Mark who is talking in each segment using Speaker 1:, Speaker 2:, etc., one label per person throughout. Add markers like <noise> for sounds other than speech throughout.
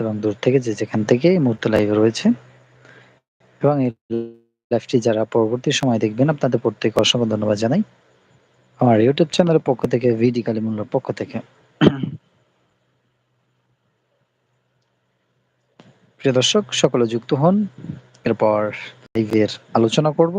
Speaker 1: এবং দূর থেকে যে যেখান থেকে এই মুহূর্তে লাইভে রয়েছেন এবং এই লাইভটি যারা পরবর্তী সময় দেখবেন, আপনাদের প্রত্যেককে অসংখ্য ধন্যবাদ জানাই। আমার ইউটিউব চ্যানেলের পক্ষ থেকে ভিডি কালিমুল্লার পক্ষ থেকে। প্রিয় দর্শক, সকলে যুক্ত হন। এরপর লাইভের আলোচনা করব।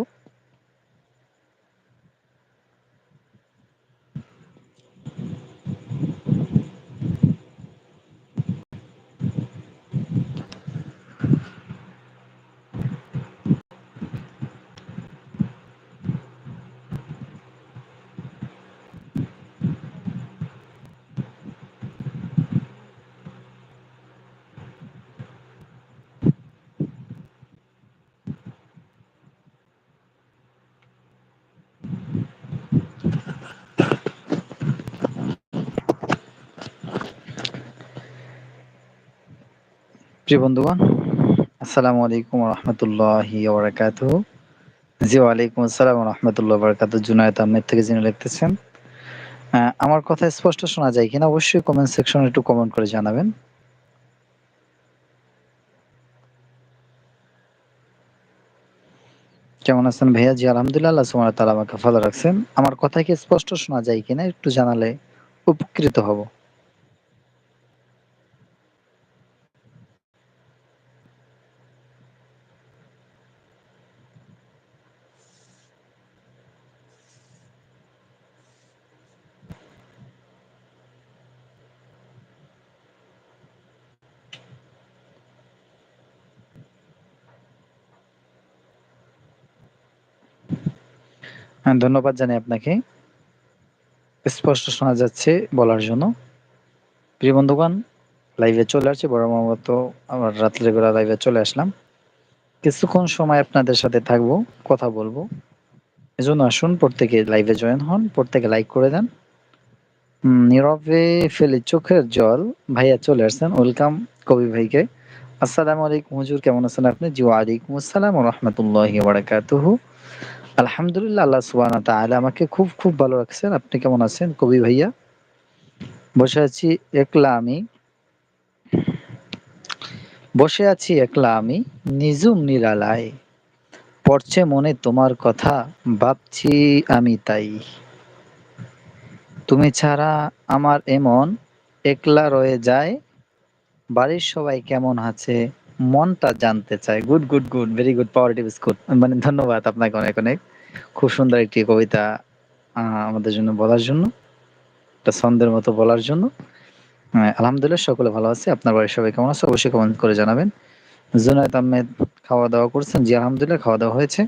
Speaker 1: প্রিয় বন্ধুগণ, আসসালামু আলাইকুম রহমতুল্লাহি ওবরাকাত জি, ওয়ালাইকুম আসসালাম রহমতুল্লাহ বরকাত জুনায়দ আহমেদ থেকে যিনি লিখতেছেন আমার কথা স্পষ্ট শোনা যায় কিনা অবশ্যই কমেন্ট সেকশনে একটু কমেন্ট করে জানাবেন। কেমন আছেন ভাইয়া? জি, আলহামদুলিল্লাহ সুবহানাহু তাআলা আমাকে ভালো রাখছেন। আমার কথা কি স্পষ্ট শোনা যায় কিনা একটু জানালে উপকৃত হব। ধন্যবাদ জানাই আপনাকে। স্পষ্ট শোনা যাচ্ছে বলার জন্য। প্রিয় বন্ধুগণ লাইভে চলে আসছি। বড় মতো আমার রাত্রে বেলা লাইভে চলে আসলাম। কিছুক্ষণ সময় আপনাদের সাথে থাকব, কথা বলব। এজন্য আসুন, প্রত্যেকে লাইভে জয়েন হন, প্রত্যেকে লাইক করে দেন। নীরবে ফেলে চোখের জল। ভাইয়া চলে আসছেন ওয়েলকাম কবি ভাইকে। আসসালামু আলাইকুম, হুজুর কেমন আছেন আপনি? জি ওয়ালাইকুম আসসালাম রহমতুল্লাহ বারাকাতুহু। আলহামদুলিল্লাহ, আল্লাহ সুবহানাহু তাআলা আমাকে খুব খুব ভালো রাখছেন। আপনি কেমন আছেন? কবি ভাইয়া? বসে আছি একলা আমি। বসে আছি একলা আমি। নিজুম নিরালায়। পড়ছে মনে তোমার কথা, ভাবছি আমি তাই। তুমি ছাড়া আমার এমন একলা রয়ে যায়। বাড়ির সবাই কেমন আছে? মনটা জানতে চায়। Good good good very good power good মানে ধন্যবাদ আপনাকে অনেক অনেক। খুব সুন্দর একটি কবিতা আমাদের জন্য বলার জন্য, একটা ছন্দের মতো বলার জন্য। আলহামদুলিল্লাহ, সকলে ভালো আছে। আপনার বাড়ির সবাই কেমন আছে? অবশ্যই কমেন্ট করে জানাবেন। জুনায়দ আহমেদ খাওয়া দাওয়া করছেন। জি, আলহামদুলিল্লাহ খাওয়া দাওয়া হয়েছে।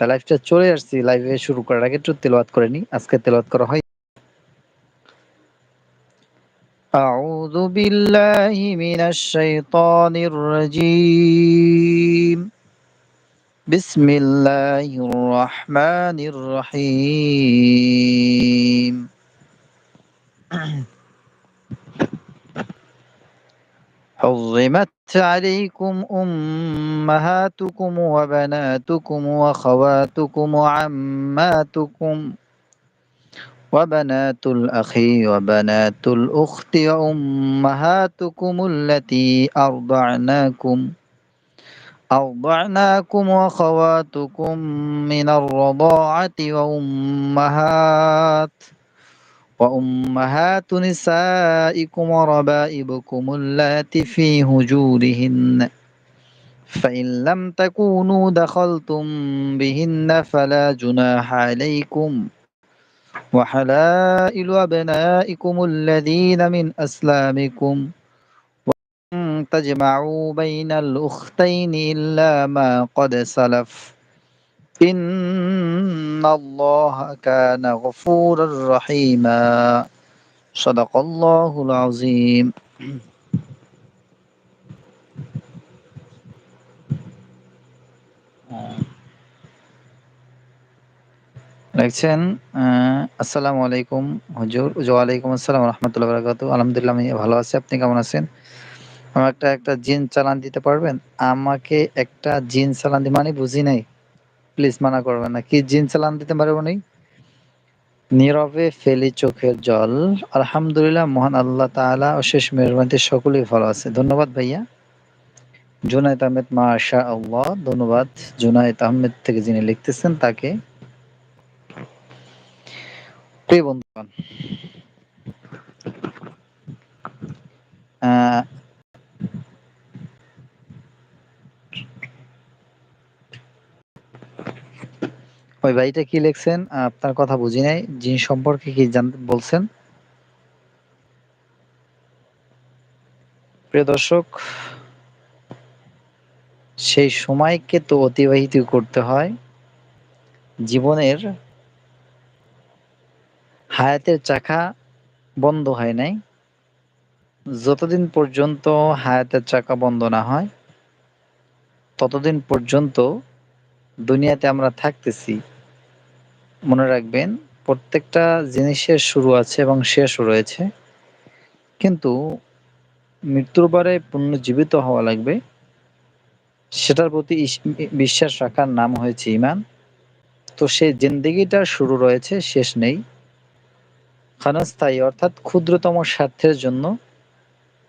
Speaker 1: তা লাইফটা চলে আসছি। লাইভে শুরু করার আগে একটু তেলাওয়াত করে নিই। আজকে তেলাওয়াত করা হয় أعوذ بالله من الشيطان الرجيم. بسم الله الرحمن الرحيم. <clears throat> حرمت عليكم أمهاتكم وبناتكم وخواتكم وعماتكم وبنات الأخ وبنات الأخت وأمهاتكم التي أرضعناكم. أرضعناكم وأخواتكم من الرضاعة وأمهات وأمهات نسائكم وربائبكم اللاتي في هجورهن فإن لم تكونوا دخلتم بهن فلا جناح عليكم. وحلائل أبنائكم الذين من أسلامكم. وأن تجمعوا بين الأختين إلا ما قد سلف. إن الله كان غفورا رحيما. صدق الله العظيم. লিখছেন আসসালামু আলাইকুম, হুজুর ওয়ালাইকুম আসসালাম রহমতুল্লাহ বরাকাতু আলহামদুলিল্লাহ, আমি ভালো আছি আপনি কেমন আছেন আমার একটা একটা জিন চালান দিতে পারবেন আমাকে একটা জিন চালান দি মানে বুঝি নাই প্লিজ মানা করবেন না কি জিন চালান দিতে পারব নি নীরবে ফেলি চোখের জল। আলহামদুলিল্লাহ, মহান আল্লাহ তাআলা অশেষ মেহেরবানিতে সকলেই ভালো আছে। ধন্যবাদ ভাইয়া। জুনায়েদ আহমেদ, মাশাআল্লাহ ধন্যবাদ। জুনায়েদ আহমেদ থেকে যিনি লিখতেছেন তাকে। প্রিয় বন্ধুগণ ওই ভাইটা কি লিখছেন? আপনার কথা বুঝি নাই। যিনি সম্পর্কে কি বলছেন? প্রিয় দর্শক, সেই সময়কে তো অতিবাহিত করতে হয়। জীবনের হায়াতের চাকা বন্ধ হয় নাই। যতদিন পর্যন্ত হায়াতের চাকা বন্ধ না হয় ততদিন পর্যন্ত দুনিয়াতে আমরা থাকতেছি। মনে রাখবেন প্রত্যেকটা জিনিসের শুরু আছে এবং শেষও রয়েছে। কিন্তু মৃত্যুর পরে পুনর্জীবিত হওয়া লাগবে। সেটার প্রতি বিশ্বাস রাখার নাম হয়েছে ইমান তো সেই জিন্দেগিটার শুরু রয়েছে, শেষ নেই। ক্ষণস্থায়ী, অর্থাৎ ক্ষুদ্রতম স্বার্থের জন্য,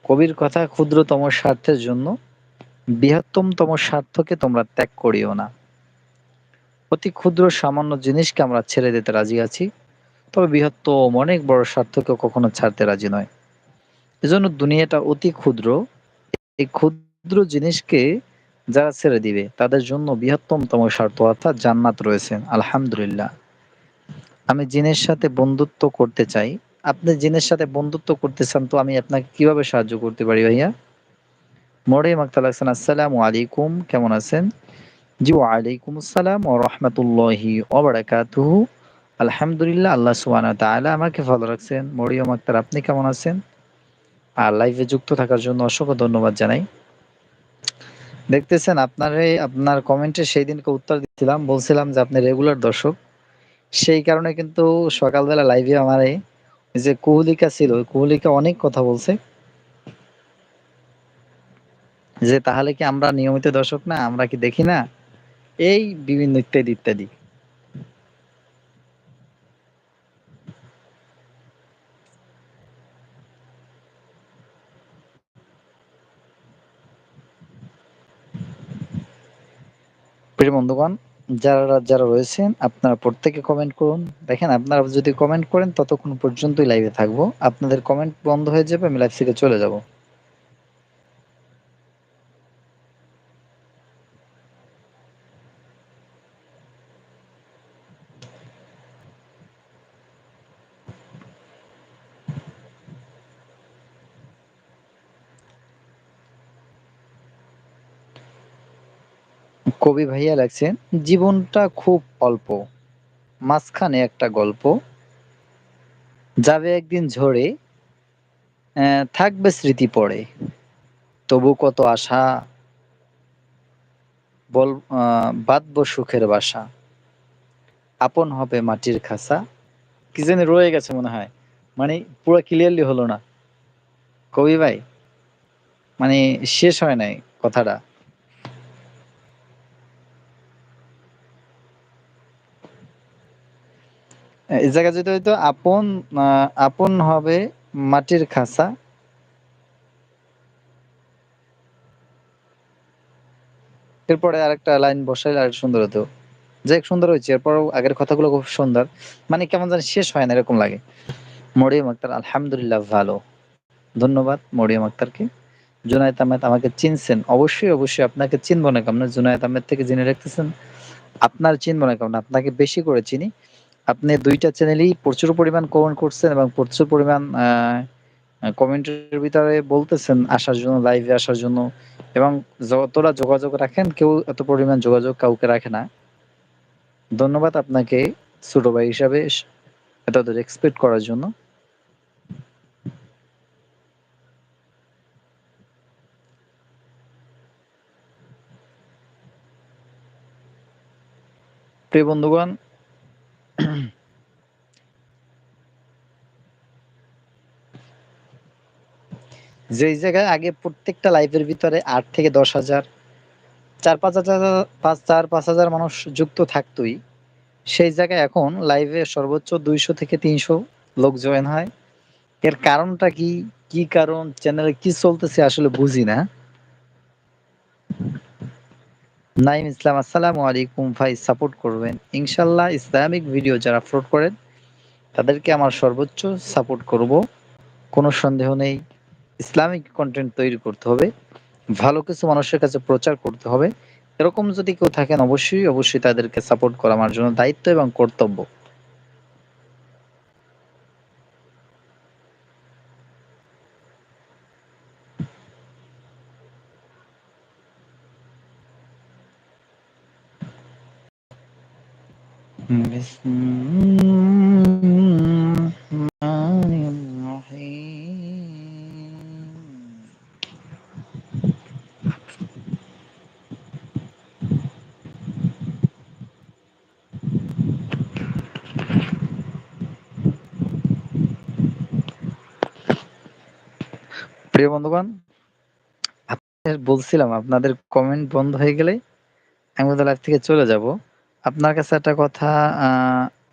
Speaker 1: কবির কথা ক্ষুদ্রতম স্বার্থের জন্য, বৃহত্তমতম স্বার্থকে তোমরা ত্যাগ করিও না। অতি ক্ষুদ্র সামান্য জিনিসকে আমরা ছেড়ে দিতে রাজি আছি। তবে বৃহত্তম অনেক বড় স্বার্থকেও কখনো ছাড়তে রাজি নয়। এজন্য দুনিয়াটা অতি ক্ষুদ্র। এই ক্ষুদ্র জিনিসকে যারা ছেড়ে দিবে, তাদের জন্য বৃহত্তমতম স্বার্থ অর্থাৎ জান্নাত রয়েছে। আলহামদুলিল্লাহ। আমি জিনের সাথে বন্ধুত্ব করতে চাই। আপনি জিনের সাথে বন্ধুত্ব করতে চান তো আমি আপনাকে কীভাবে সাহায্য করতে পারি ভাইয়া? আক্তার লিখছেন, আসসালামু আলাইকুম কেমন আছেন? জি ওয়ালাইকুম আসসালাম ওয়া রাহমাতুল্লাহি আলহামদুলিল্লাহ আল্লাহ সুবহানাহু তাআলা আমাকে ভালো রাখছেন। মরিয়ম আক্তার আপনি কেমন আছেন? আর লাইভে যুক্ত থাকার জন্য অসংখ্য ধন্যবাদ জানাই। দেখতেছেন আপনারে আপনার কমেন্টে সেই দিনকে উত্তর দিচ্ছিলাম। বলছিলাম যে আপনি রেগুলার দর্শক। সেই কারণে কিন্তু সকালবেলা লাইভে আমারে যে কুহুলিকা ছিল, কুহুলিকা অনেক কথা বলছে। যে তাহলে কি আমরা নিয়মিত দর্শক না? আমরা কি দেখি না? এই বিভিন্ন ইত্যাদি, ইত্যাদি। প্রিয় বন্ধুগণ যারা, যারা রয়েছেন আপনারা প্রত্যেকে কমেন্ট করুন। দেখেন আপনারা যদি কমেন্ট করেন ততক্ষণ পর্যন্তই লাইভে থাকব। আপনাদের কমেন্ট বন্ধ হয়ে যাবে আমি লাইভ থেকে চলে যাব। কবি ভাইয়া লেখছেন, জীবনটা খুব অল্প। মাঝখানে একটা গল্প। যাবে একদিন ঝরে। থাকবে স্মৃতি পড়ে। তবু কত আশা বল আ বাঁধবো সুখের বাসা। আপন হবে মাটির খাসা। কি জানি রয়ে গেছে মনে হয়। মানে পুরা ক্লিয়ারলি হলো না। কবি ভাই? মানে শেষ হয় নাই কথাটা। এই যদি হইতো আপন আপন হবে মাটির খাঁচা। এরপরে আরেকটা লাইন বসাইলে আরেকটু সুন্দর হতো। যাই সুন্দর হয়েছে। এরপরেও আগের কথাগুলো খুব সুন্দর। মানে কেমন জানি শেষ হয় না এরকম লাগে। মরিয়ম আক্তার আলহামদুলিল্লাহ ভালো। ধন্যবাদ মরিয়ম আক্তারকে। জুনায়েদ আহমেদ আমাকে চিনছেন। অবশ্যই, অবশ্যই আপনাকে চিনব না কেমনে? জুনায়েদ আহমেদ থেকে জেনে রাখতেছেন। আপনার চিনব না কেমন? আপনাকে বেশি করে চিনি। আপনি ২ টা চ্যানেলেই প্রচুর পরিমাণ কমেন্ট করছেন এবং প্রচুর পরিমাণ কমেন্টের ভিতরে বলতেছেন আসার জন্য, লাইভে আসার জন্য এবং যতটা যোগাযোগ রাখেন কেউ এত পরিমাণ যোগাযোগ কাউকে রাখে না। ধন্যবাদ আপনাকে ছোট ভাই হিসাবে স এতটা রেসপেক্ট করার জন্য। প্রিয় বন্ধুগণ যেই জায়গায় আগে প্রত্যেকটা লাইভের ভিতরে আট থেকে ১০,০০০ ৪-৫ হাজার ৫ ৪-৫ হাজার মানুষ যুক্ত থাকতোই সেই জায়গায় এখন লাইভে সর্বোচ্চ ২০০ থেকে ৩০০ লোক জয়েন হয়। এর কারণটা কি? কি কারণ? চ্যানেলে কি চলতেছে আসলে বুঝি না। নাঈম ইসলাম আসসালামু আলাইকুম ভাই সাপোর্ট করবেন। ইনশাল্লাহ ইসলামিক ভিডিও যারা আপলোড করেন তাদেরকে আমার সর্বোচ্চ সাপোর্ট করব। কোনো সন্দেহ নেই। ইসলামিক কন্টেন্ট তৈরি করতে হবে। ভালো কিছু মানুষের কাছে প্রচার করতে হবে। এরকম যদি কেউ থাকেন অবশ্যই, অবশ্যই তাদেরকে সাপোর্ট করা আমার জন্য দায়িত্ব এবং কর্তব্য। প্রিয় বন্ধুগণ, আপনাদের বলছিলাম আপনাদের কমেন্ট বন্ধ হয়ে গেলে আমি হয়তো লাইভ থেকে চলে যাব। আপনার কাছে একটা কথা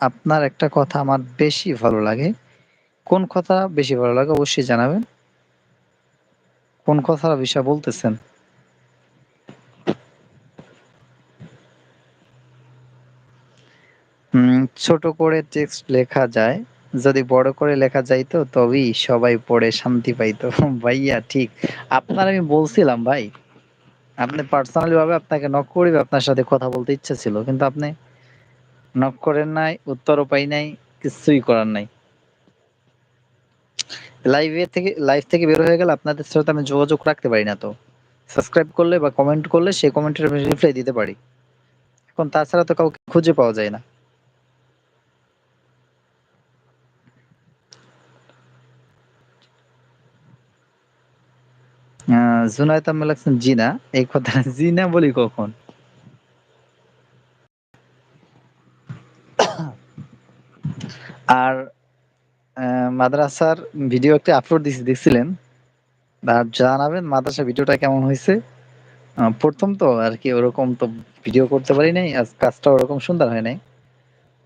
Speaker 1: আপনার একটা কথা আমার বেশি ভালো লাগে। কোন কথা বেশি ভালো লাগে অবশ্যই জানাবেন। কোন কথার বিষয়ে বলতেছেন? ছোট করে টেক্সট লেখা যায়। যদি বড় করে লেখা যাইতো তবেই সবাই পড়ে শান্তি পাইতো <laughs> ভাইয়া ঠিক। আপনার আমি বলছিলাম ভাই। আপনি পার্সোনালি ভাবে আপনাকে নক করি আপনার সাথে কথা বলতে ইচ্ছা ছিল। কিন্তু আপনি নক করেন নাই, উত্তরও পাই নাই, কিছুই করার নাই। লাইভে থেকে লাইভ থেকে বের হয়ে গেলে আপনাদের সাথে আমি যোগাযোগ রাখতে পারি না তো। সাবস্ক্রাইব করলে বা কমেন্ট করলে সেই কমেন্টের রিপ্লাই দিতে পারি। এখন তাছাড়া তো কাউকে খুঁজে পাওয়া যায় না। আ জুনায়েদ আহমেদ লিখছেন জি না। এই কথা জি না বলি কখন? আর মাদ্রাসার ভিডিও একটা আপলোড দিছি, দেখছিলেন? আর জানাবেন মাদ্রাসা ভিডিওটা কেমন হয়েছে ১ম তো আরকি ওরকম তো ভিডিও করতে পারি নাই। আজ কাজটা ওরকম সুন্দর হয় নাই।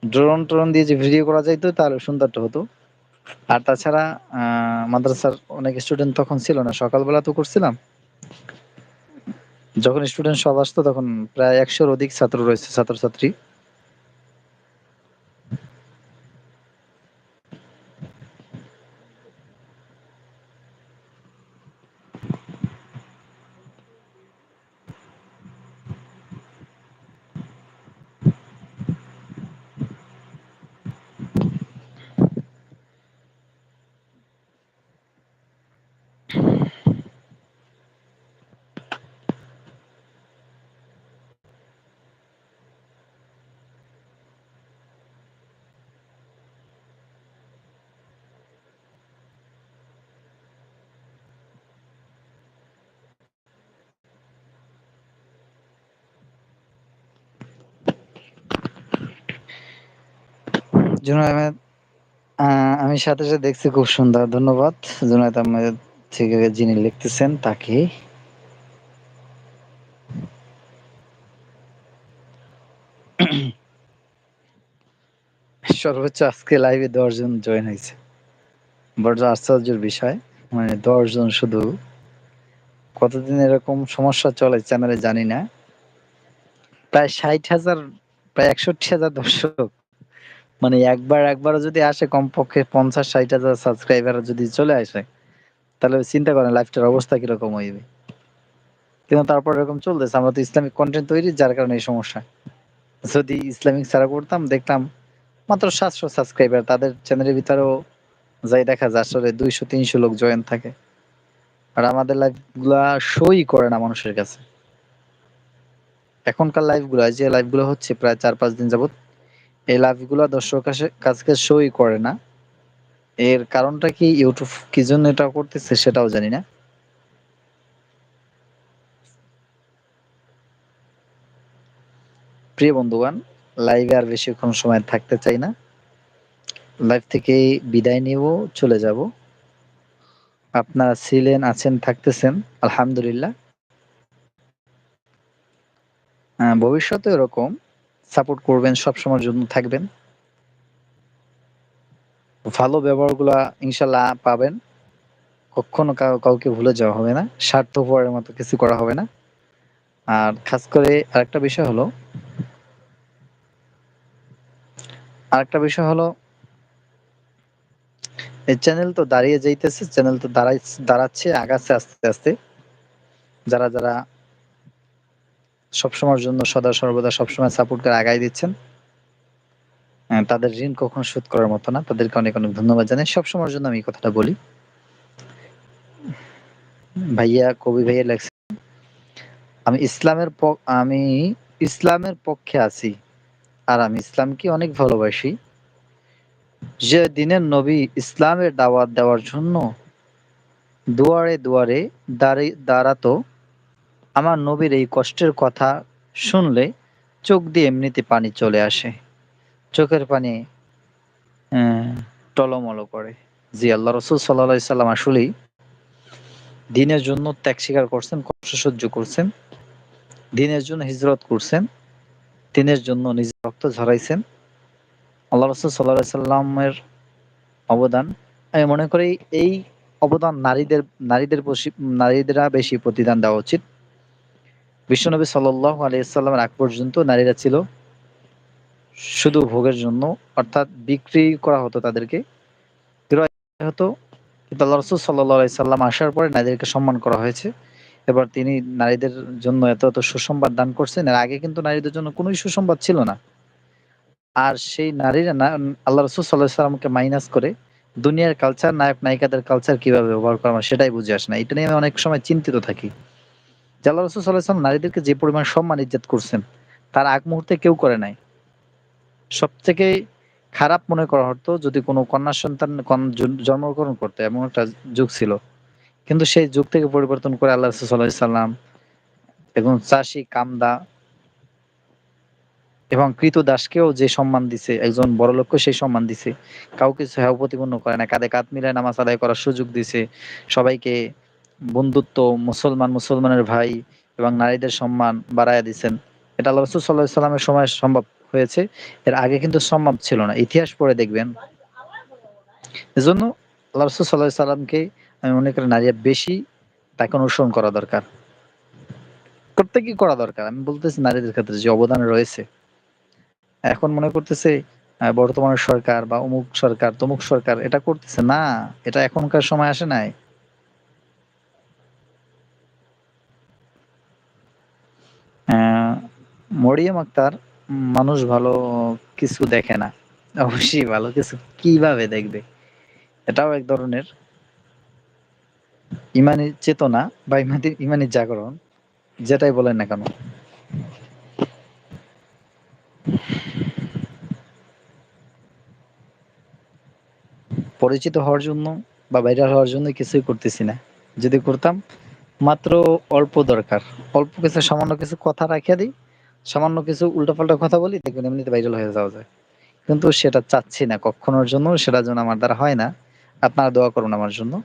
Speaker 1: ড্রোন ট্রোন দিয়ে যে ভিডিও করা যাইতো তাহলে সুন্দরটা হতো। আর তাছাড়া মাদ্রাসার অনেক স্টুডেন্ট তখন ছিল না। সকালবেলা তো করছিলাম। যখন স্টুডেন্ট সব আসতো তখন প্রায় একশোর অধিক ছাত্র রয়েছে, ছাত্রছাত্রী। জুনায়েদ আহমেদ আমি সাথে, সাথে দেখছি খুব সুন্দর। ধন্যবাদ। জুনায়েদ আহমেদ থেকে যিনি লিখতেছেন তাকে। সর্বোচ্চ আজকে লাইভে ১০ জন জয়েন হয়েছে বড় আশ্চর্যের বিষয়। মানে ১০ জন শুধু। কতদিন এরকম সমস্যা চলে চ্যানেলে জানি না। প্রায় ৬০,০০০ প্রায় ৬১,০০০ দর্শক। মানে একবার একবারও যদি আসে কমপক্ষে ৫০-৬০,০০০ সাবস্ক্রাইবার যদি চলে আসে, তাহলে চিন্তা করেন লাইভটার অবস্থা কীরকম হইবে। কিন্তু তারপর এরকম চলতেছে। আমরা তো ইসলামিক কন্টেন্ট তৈরি যার কারণে এই সমস্যা। যদি ইসলামিক ছাড়া করতাম দেখতাম মাত্র ৭০০ সাবস্ক্রাইবার তাদের চ্যানেলের ভিতরেও যাই দেখা যায় আসলে দুইশো তিনশো লোক জয়েন থাকে। আর আমাদের লাইভগুলা শোই করে না মানুষের কাছে। এখনকার লাইভগুলা যে লাইভগুলো হচ্ছে প্রায় ৪-৫ দিন যাবৎ এই লাইভগুলা দর্শকের কাছে কাছকে শোই করে না। এর কারণটা কি ইউটিউব কি জন্য এটা করতেছে সেটাও জানি না। প্রিয় বন্ধুগণ, লাইভে আর বেশিক্ষণ সময় থাকতে চাই না। লাইভ থেকে বিদায় নিব, চলে যাব। আপনারা ছিলেন, আছেন, থাকতেছেন আলহামদুলিল্লাহ। আ ভবিষ্যতেও এরকম সাপোর্ট করবেন, সবসময়ের জন্য থাকবেন। ভালো ব্যবহারগুলা ইনশাল্লাহ পাবেন। কখনো কাউকে ভুলে যাওয়া হবে না। স্বার্থপরের মতো কিছু করা হবে না। আর খাস করে আরেকটা বিষয় হলো, আরেকটা বিষয় হলো, এই চ্যানেল তো দাঁড়িয়ে যাইতেছে, চ্যানেল তো দাঁড়াই দাঁড়াচ্ছে আগাচ্ছে আস্তে আস্তে। যারা যারা সবসময়ের জন্য সদা সর্বদা সবসময় সাপোর্ট করে আগাই দিচ্ছেন। তাদের ঋণ কখনো শোধ করার মতো না। তাদেরকে অনেক অনেক ধন্যবাদ জানাই। সবসময়ের জন্য আমি কথাটা বলি। ভাইয়া, কবি ভাইয়া লেখছে আমি ইসলামের আমি ইসলামের পক্ষে আছি আর আমি ইসলামকে অনেক ভালোবাসি। যে দিনের নবী ইসলামের দাওয়াত দেওয়ার জন্য দুয়ারে দুয়ারে দাঁড়াতো আমার নবীর এই কষ্টের কথা শুনলে চোখ দিয়ে এমনিতে পানি চলে আসে। চোখের পানি টলমল করে। জি, আল্লাহ রসুল সাল্লা সাল্লাম আসলেই দিনের জন্য ত্যাগ স্বীকার করছেন, কষ্ট সহ্য করছেন, দিনের জন্য হিজরত করছেন, দিনের জন্য নিজের রক্ত ঝরাইছেন। আল্লাহ রসুল সাল্লাহ সাল্লামের অবদান, আমি মনে করি এই অবদান নারীদের নারীদের নারীদেরা বেশি প্রতিদান দেওয়া উচিত। বিশ্বনবী সাল্লাহ আলিয়াল্লামের আগ পর্যন্ত নারীরা ছিল শুধু ভোগের জন্য, অর্থাৎ বিক্রি করা হতো তাদেরকে হতো। কিন্তু আল্লাহ রসুল সাল্লাহ আসার পরে নারীদেরকে সম্মান করা হয়েছে। এবার তিনি নারীদের জন্য এত এত সুসংবাদ দান করছেন। এর আগে কিন্তু নারীদের জন্য কোনোই সুসংবাদ ছিল না। আর সেই নারীরা আল্লাহ রসুল সাল্লাহ সাল্লামকে মাইনাস করে দুনিয়ার কালচার নায়ক নায়িকাদের কালচার কীভাবে ব্যবহার করা সেটাই বুঝে আসে না। এটা নিয়ে আমি অনেক সময় চিন্তিত থাকি। আল্লাহ রসুল সাল্লাহ সাল্লাম নারীদেরকে যে পরিমাণ সম্মান ইজ্জত করছেন, তার আগ মুহূর্তে কেউ করে নাই। সব থেকে খারাপ মনে করা হতো যদি কোনো কন্যা সন্তান জন্মগ্রহণ করতে, এমন একটা যুগ ছিল। কিন্তু সেই যুগ থেকে পরিবর্তন করে আল্লাহ রসুল সাল্লাহ সাল্লাম এবং চাষি, কামদা এবং কৃত দাসকেও যে সম্মান দিছে, একজন বড় লক্ষ্য সেই সম্মান দিছে। কাউকে সহায় প্রতিপন্ন করে না, কাঁধে কাঁধ মিলায় নামাজ আদায় করার সুযোগ দিছে। সবাইকে বন্ধুত্ব মুসলমান, মুসলমানের ভাই এবং নারীদের সম্মান বাড়াইয়া দিচ্ছেন এটা আল্লাহ রসুল সাল্লাহ সময় সম্ভব হয়েছে। এর আগে কিন্তু সম্ভব ছিল না। ইতিহাস পড়ে দেখবেন। এজন্য আল্লাহ রসুল সাল্লাহ সাল্লামকে আমি মনে করি নারীরা বেশি তাকে অনুসরণ করা দরকার। প্রত্যেকই করা দরকার। আমি বলতেছি নারীদের ক্ষেত্রে যে অবদান রয়েছে। এখন মনে করতেছে বর্তমানের সরকার বা অমুক সরকার, তমুক সরকার এটা করতেছে। না, এটা এখনকার সময় আসে নাই। মরিয়ম আক্তার, মানুষ ভালো কিছু দেখে না। অবশ্যই ভালো কিছু। কীভাবে দেখবে? এটাও এক ধরনের ইমানি চেতনা বা ইমানি ইমানি জাগরণ, যেটাই বলেন না কেন। পরিচিত হওয়ার জন্য বা ভাইরাল হওয়ার জন্য কিছুই করতেছি না। যদি করতাম, মাত্র অল্প দরকার। অল্প কিছু, সামান্য কিছু কথা রাখিয়া দিই সামান্য কিছু উল্টোপাল্টা কথা বলি, দেখবেন এমনিতে ভাইরাল হয়ে যাওয়া যায়। কিন্তু সেটা চাচ্ছি না কখনোর জন্য, সেটা যেন আমার দ্বারা হয় না। আপনারা দোয়া করুন আমার জন্য।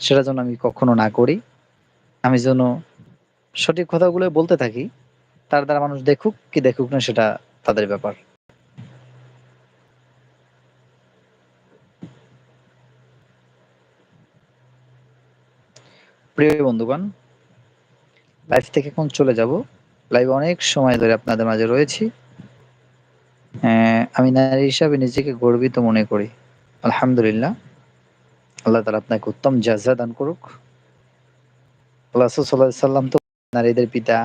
Speaker 1: সেটা যেন আমি কখনো না করি। আমি যেন সঠিক কথাগুলো বলতে থাকি, তার দ্বারা মানুষ দেখুক, কি দেখুক না সেটা তাদের ব্যাপার। প্রিয় বন্ধুগণ লাইফ থেকে এখন চলে যাব? লাইভ অনেক সময় ধরে আপনাদের মাঝে রয়েছি। আমি নারী হিসাবে নিজেকে গর্বিত মনে করি। আলহামদুলিল্লাহ। আল্লাহ তালা আপনাকে উত্তম জাজা দান করুক। আল্লাহ সাল্লাম তো নারীদের পিতা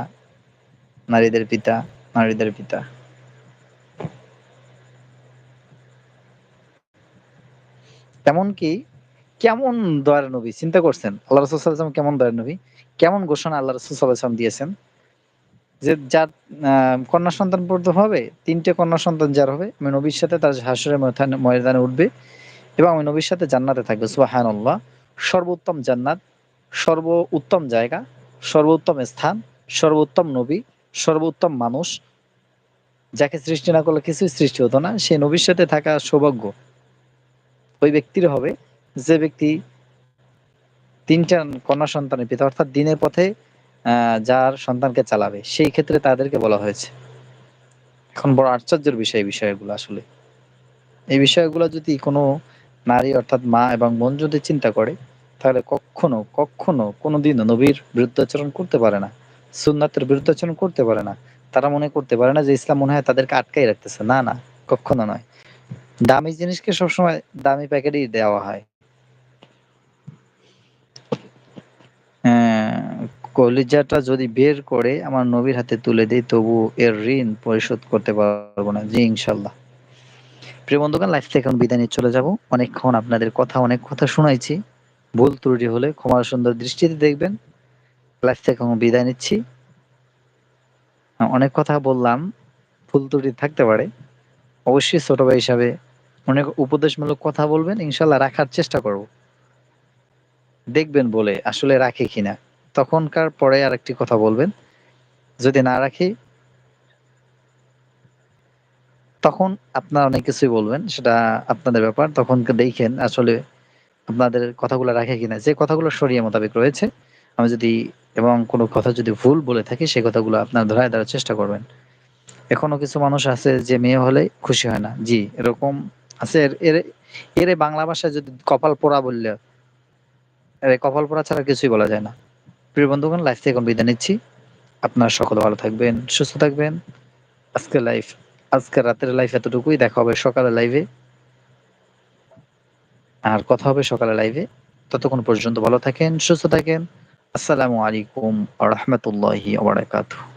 Speaker 1: নারীদের পিতা নারীদের পিতা। এমনকি কেমন দয়ার নবী? চিন্তা করছেন? আল্লাহ রসুল কেমন দয়ার নবী? কেমন ঘোষণা আল্লাহ রসুল দিয়েছেন? যে যার কন্যা সন্তান পড়তে হবে, তিনটে কন্যা সন্তান যার হবে, আমি নবীর সাথে তার হাসুরের ময়দানে উঠবে এবং আমি নবীর সাথে জান্নাতে থাকবে সুবাহান্লাহ সর্বোত্তম জান্নাত সর্ব উত্তম জায়গা, সর্বোত্তম স্থান, সর্বোত্তম নবী, সর্বোত্তম মানুষ। যাকে সৃষ্টি না করলে কিছুই সৃষ্টি হতো না, সে নবীর সাথে থাকা সৌভাগ্য। ওই ব্যক্তির হবে যে ব্যক্তি তিনটা কন্যা সন্তানের পিতা, অর্থাৎ দিনের পথে যার সন্তানকে চালাবে সেই ক্ষেত্রে তাদেরকে বলা হয়েছে এখন বড় আশ্চর্যের বিষয় বিষয়গুলো আসলে। এই বিষয়গুলো যদি কোনো নারী অর্থাৎ মা এবং বোন যদি চিন্তা করে তাহলে কক্ষনো, কক্ষনো কোনোদিন নবীর বিরুদ্ধাচরণ করতে পারে না। সুন্নাতের বিরুদ্ধাচরণ করতে পারে না। তারা মনে করতে পারে না যে ইসলাম মনে হয় তাদেরকে আটকাই রাখতেছে। না, না, কক্ষনো নয়। দামি জিনিসকে সবসময় দামি প্যাকেটেই দেওয়া। হ্যাঁ, কলিজাটা যদি বের করে আমার নবীর হাতে তুলে দেই তবু এর ঋণ পরিশোধ করতে পারব না। জি, ইনশাআল্লাহ। প্রিয় বন্ধুগণ লাইফ থেকে এখন বিদায় নিয়ে চলে যাব। অনেকক্ষণ আপনাদের কথা অনেক কথা শুনাইছি। ভুল ত্রুটি হলে ক্ষমার সুন্দর দৃষ্টিতে দেখবেন। লাইফ থেকে এখন বিদায় নিচ্ছি। অনেক কথা বললাম, ভুল ত্রুটি থাকতে পারে। অবশ্যই ছোট ভাই হিসাবে অনেক উপদেশমূলক কথা বলবেন, ইনশাল্লাহ রাখার চেষ্টা করব। দেখবেন বলে আসলে রাখে কিনা। তখনকার পরে আরেকটি কথা বলবেন। যদি না রাখি তখন আপনারা অনেক কিছুই বলবেন। সেটা আপনাদের ব্যাপার। তখন দেইখেন আসলে আপনাদের কথাগুলো রাখে কিনা। যে কথাগুলো শরিয়া মোতাবেক রয়েছে, আমি যদি এবং কোনো কথা যদি ভুল বলে থাকি সেই কথাগুলো আপনারা ধরায় দেওয়ার চেষ্টা করবেন। এখনও কিছু মানুষ আছে যে মেয়ে হলে খুশি হয় না। জি, এরকম আছে। এর এরে বাংলা ভাষায় যদি কপাল পোড়া বললে কপাল পোড়া ছাড়া কিছুই বলা যায় না। প্রিয় বন্ধুগণ লাইফ থেকে বিদায় নিচ্ছি। আপনারা সকলে ভালো থাকবেন, সুস্থ থাকবেন। আজকে লাইফ আজকে রাতের লাইফ এতটুকুই। দেখা হবে সকালে লাইভে। আর কথা হবে সকালে লাইভে। ততক্ষণ পর্যন্ত ভালো থাকেন, সুস্থ থাকেন। আসসালামু আলাইকুম বারাকাতুহু।